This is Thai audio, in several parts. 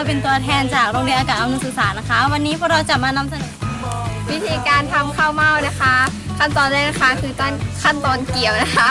กเราเป็นตัวแทนจากโรงเรียนอากาศอำนวยศึกษานะคะ วันนี้พวกเราจะมานำเสนอวิธีการทำข้าวเม่านะคะ ขั้นตอนแรกนะคะคือต้นขั้นตอนเกี่ยวนะคะ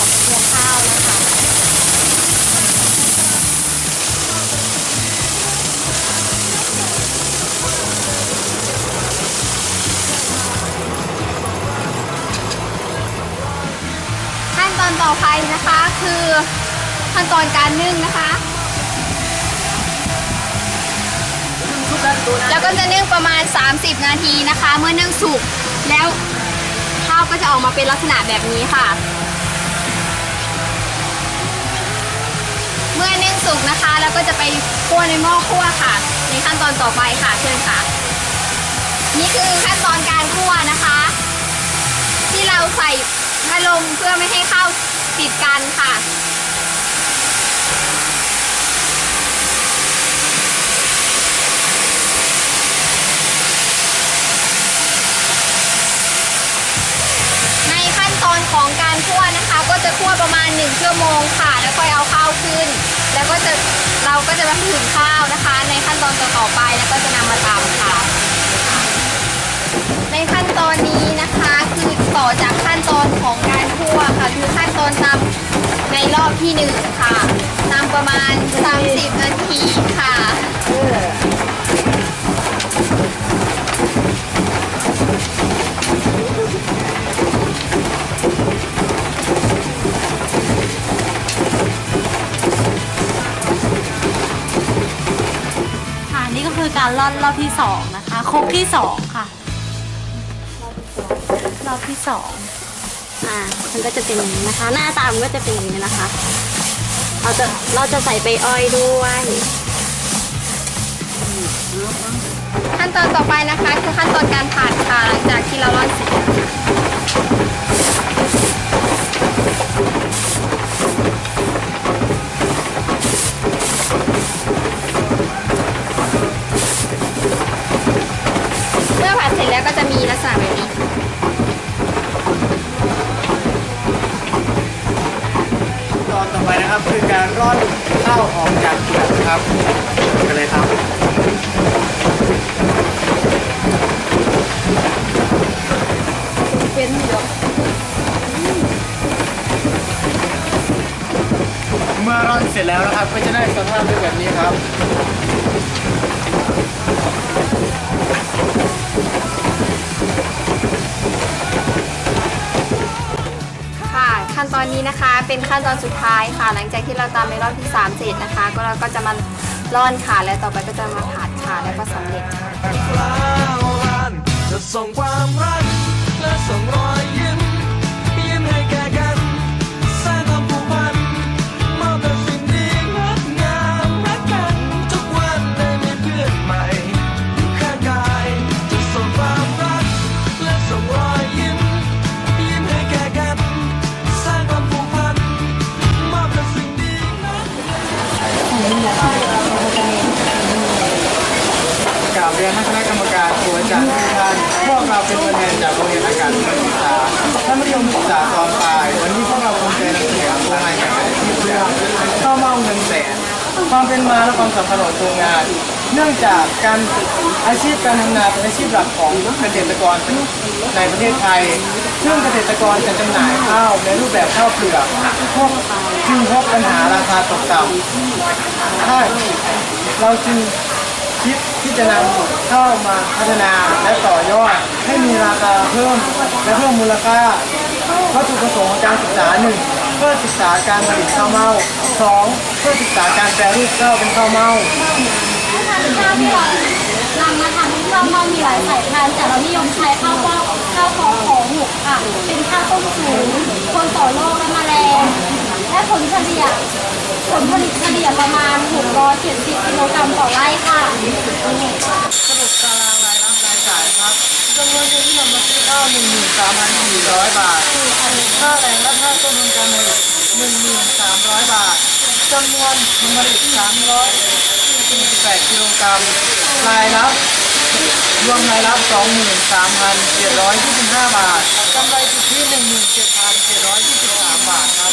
ออกจากตัวข้าวนะคะขั้นตอนต่อไปนะคะคือขั้นตอนการนึ่งนะคะ แล้วก็จะนึ่งประมาณ 30 นาทีนะคะ เมื่อนึ่งสุกแล้วข้าวก็จะออกมาเป็นลักษณะแบบนี้ค่ะ มื่อนึ่งสุกนะคะ แล้วก็จะไปคั่วในหม้อคั่วค่ะในขั้นตอนต่อไปค่ะเชิญค่ะ นี่คือขั้นตอนการคั่วนะคะ ที่เราใส่พัดลมเพื่อไม่ให้ข้าวติดกันค่ะในขั้นตอนของการคั่วนะคะ ก็จะคั่วประมาณ 1 ชั่วโมงค่ะ แล้วค่อยเอาข้าวขึ้น จะเราก็จะมาถึงข้าวนะคะ ในขั้นตอนต่อๆไปแล้วก็จะนำมาตำค่ะ ในขั้นตอนนี้นะคะคือต่อจากขั้นตอนของการคั่วค่ะ คือขั้นตอนตำในรอบที่หนึ่งค่ะตำประมาณ 30 นาทีค่ะ ก็คือการร่อนรอบที่สองนะคะครกที่สองค่ะ รอบที่สองอ่ามันก็จะเป็นอย่างนี้นะคะ หน้าตามันก็จะเป็นอย่างนี้นะคะ เราจะเราจะใส่ใบอ้อยด้วยขั้นตอนต่อไปนะคะคือขั้นตอนการผัดค่ะหลังจากที่เราร่อนเสร็จเมื่อผัดเสร็จแลักษณะแบบนี้ ตอนต่อไปนะครับคือการร่อนข้าวออกจากเปลือกนะครับกันเลยครับเป็นเหลือเมื่อร่อนเสร็จแล้วนะครับ ก็จะได้สภาพเป็นแบบนี้ครับ นี้นะคะเป็นขั้นตอนสุดท้ายค่ะ หลังจากที่เราตามในรอบที่3เสร็จนะคะ ก็เราก็จะมาร่อนค่ะและต่อไปก็จะมาผัดค่ะแล้วก็สำเร็จค่ะ จะส่งความรัก รียนท่านคณะกรรมการครูอาจารย์ทุกท่านพวกเราเป็นตัวแทนจากโรงเรียนอากาศศึกษาท่านมัธยมศึกษาตอนปลายวันนี้พวกเราภูมิใจนำเสนอโครงานการอาชีพเรื่องข้าวเม่าเงินแสนความเป็นมาและความสำคัญของโครงงาน เนื่องจากการอาชีพการทำนาเป็นอาชีพหลักของเกษตรกรในประเทศไทย ซึ่งเกษตรกรจะจำหน่ายข้าวในรูปแบบข้าวเปลือกพวกจึงพบปัญหาราคาตกต่ำถ้าเราจึง คิดที่จะนำเข้ามาพัฒนาและต่อยอด ให้มีราคาเพิ่มและเพิ่มมูลค่าวัตถุประสงค์ของการศึกษาหนึ่งเพื่อศึกษาการผลิตข้าวเม่าสองเพื่อศึกษาการแปรรูปข้าวเป็นข้าวเม่าข้าวที่เรานำมาทำข้าวเม่ามีหลายสายพันธุ์แต่เรานิยมใช้ข้าวเม่าข้าวหอมของหมกค่ะ เป็นข้าวต้มสูงทนต่อโรคและแมลงและ ผลเฉลี่ยผลผลิตเฉลี่ยประมาณ 670กิโลกรัมต่อไร่ค่ะสรุปตารางรายรับรายจ่ายครับจำนวนเงินที่นำมาซื้อข้าว13,400 บาท ค่าแรงและค่าต้นทุนการผลิต1,300 บาทจำนวนผลผลิต348กิโลกรัม รายรับรวมรายรับ 23,725 บาท กำไรสุทธิ17,723 บาทครับ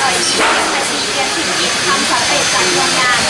ต่อร่อยดีนาทีเรียนสิบกิจทำสำเร็จจากโรงงานบริ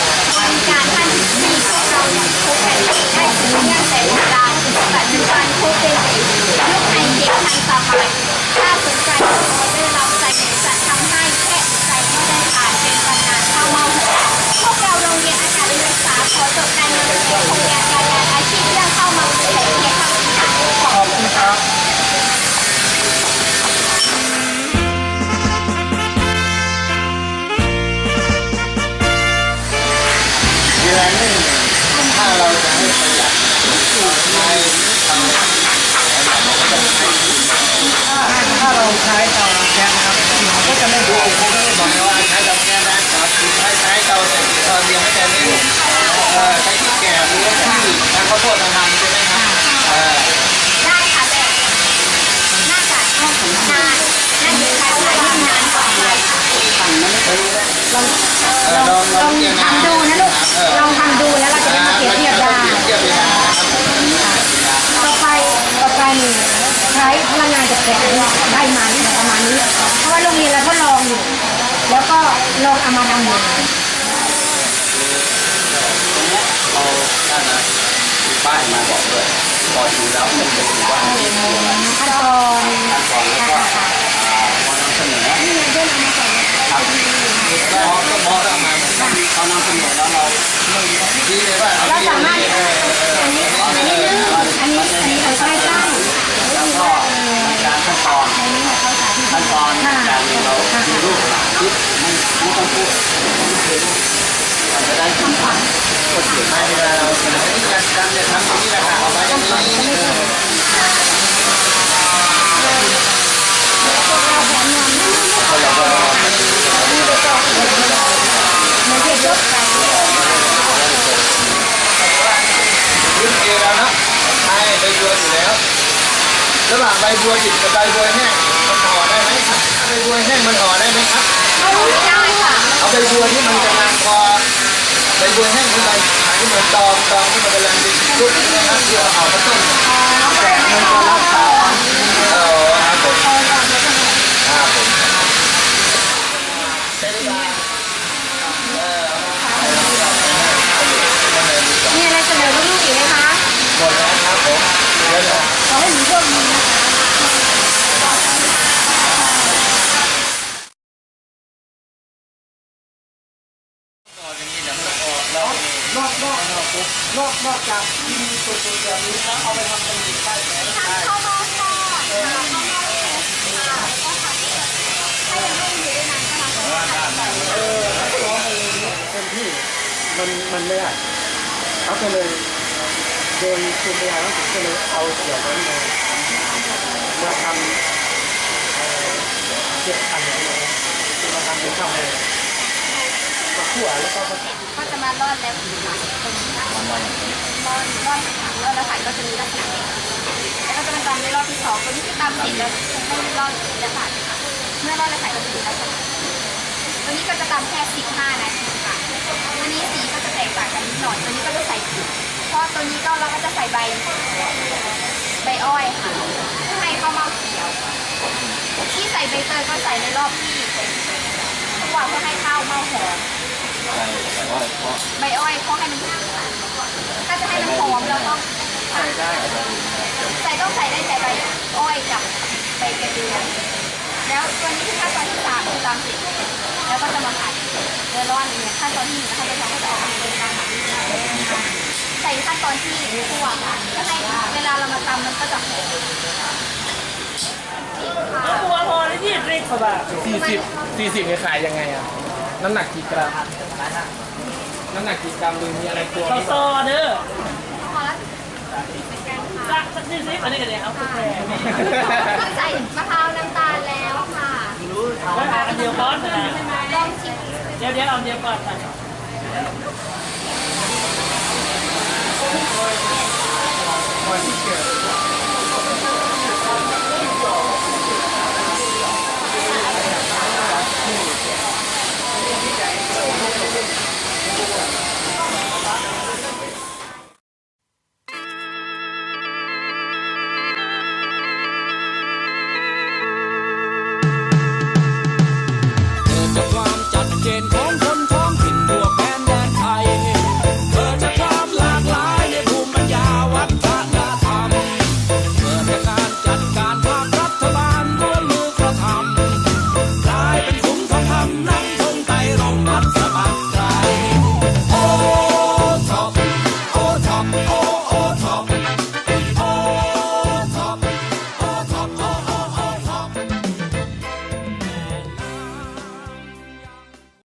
อ่อลองลองเทียบนะทำดูนะลูกเออลองทำดูแล้วเราจะได้มาเปรียบเทียบได้เทียบเลยนะครับต่อไปต่อไปนี่ใช้พลังงานจากแสงได้มาที่ประมาณนี้ เพราะว่าโรงเรียนเราทดลองอยู่ แล้วก็ลองเอามาทำดูเราน่าจะมีป้ายมาบอกด้วยพอดูแล้วมันจะดูว่านี่คืออะไรขั้นตอนขั้นตอนแล้วก็อ่าพอนำเสนอครับพอก็พอเรา มานำเสนอแล้วเราดีเลยว่าเราสามารถอันนี้อันนี้ลึกอันนี้อันนี้เราใช้ตั้งแล้วก็การขั้นตอนอันนี้เราเข้าใจที่ขั้นตอนการเราดูรูปคิดไม่ไม่ต้องพูดเราจะได้คำสั่งกดเขียนไม่เวลาเราเสนอที่การการจะทำตรงนี้แหละค่ะเอาไว้ตรงนี้ เออมันจะยกไปแล้วนะใช่ใบบัวอยู่แล้วระหว่างใบบัวดิบกับใบบัวแห้งมันห่อได้ไหมครับใบบัวแห้งมันห่อได้ไหมครับได้ค่ะเอาใบบัวที่มันกำลังพอใบบัวแห้งที่ใบที่เหมือนตองตองที่มันกำลังเป็นชุดนะครับที่เราห่อข้าวต้มแต่มันจะรักษาเออครับผมครับผมอะไรเสนอลูกๆอีกไหมคะ หมดแล้วครับผมเดี๋ยวนะ ขอให้หนูโชคดีนะคะ นอกนอกนอกปุ๊บนอกนอกจากที่มี ตัวตัวแบบนี้แล้วเอาไปทำเป็นดินได้ไหมได้ข้าวเม่อค่ะข้าวเม่าเผ็ดค่ะก็ทำให้ถ้ายังไม่อยู่ได้นานก็มาสามารถทำได้เออร้องเองเต็มที่มันมันไม่ได้เขาก็เลยโดยคุณพยาแล้วผมก็เลยเอาเกี่ยวกับนี้มาทำเก็บอันไหนเลยมาทำเป็นข้าวเลย มาคั่วแล้วก็มาก็จะมาร่อนแล้วค่ะตรงนี้ค่ะร่อนร่อนค่ะร่อนแล้วค่ะก็จะมีลักษณะแล้วก็จะมาตามในรอบที่สองตัวนี้คือตามเสร็จแล้วให้ร่อนแล้วค่ะเมื่อร่อนแล้วค่ะก็จะมีลักษณะตัวนี้ก็จะตามแค่15นาทีค่ะตัวนี้สีก็จะแตกต่างกันนิดหน่อยตัวนี้ก็จะใส่เพราะตัวนี้ก็เราก็จะใส่ใบใบอ้อยค่ะเพื่อให้ข้าวเม่าเขียว ที่ใส่ใบเตยก็ใส่ในรอบที่คั่วเพื่อให้ข้าวเม่าหอม แต่ว่าเพราะใบอ้อยเพราะให้มันถ้าจะให้มันหอมเราต้องใส่ได้ใส่ต้องใส่ได้แต่ใบอ้อยกับใบกระเดือนแล้วตัวนี้คือขั้นตอนที่สามคือตามสิแล้วก็จะมาผัดเรือร้อนเนี่ยขั้นตอนที่หนึ่งขั้นตอนสองก็จะออกมาเป็นการผัดใส่ขั้นตอนที่คั่วค่ะแล้วให้เวลาเรามาตำมันก็จะหอมตัวพอที่ยี่สิบกว่าบาทสี่สิบสี่สิบขายยังไงอะ น้ำหนักกี่กรัมน้ำหนักกี่กรัมหรือมีอะไรตัวต่อต่อเด้อพอแล้วสักสักยี่สิบอันนี้ก็ได้เอากาแฟต้องใส่มะพร้าวน้ำตาลแล้วค่ะแล้วอันเดียวก้อนนะลองชิมเดี๋ยวเดี๋ยวเอาอันเดียวก่อนไปเ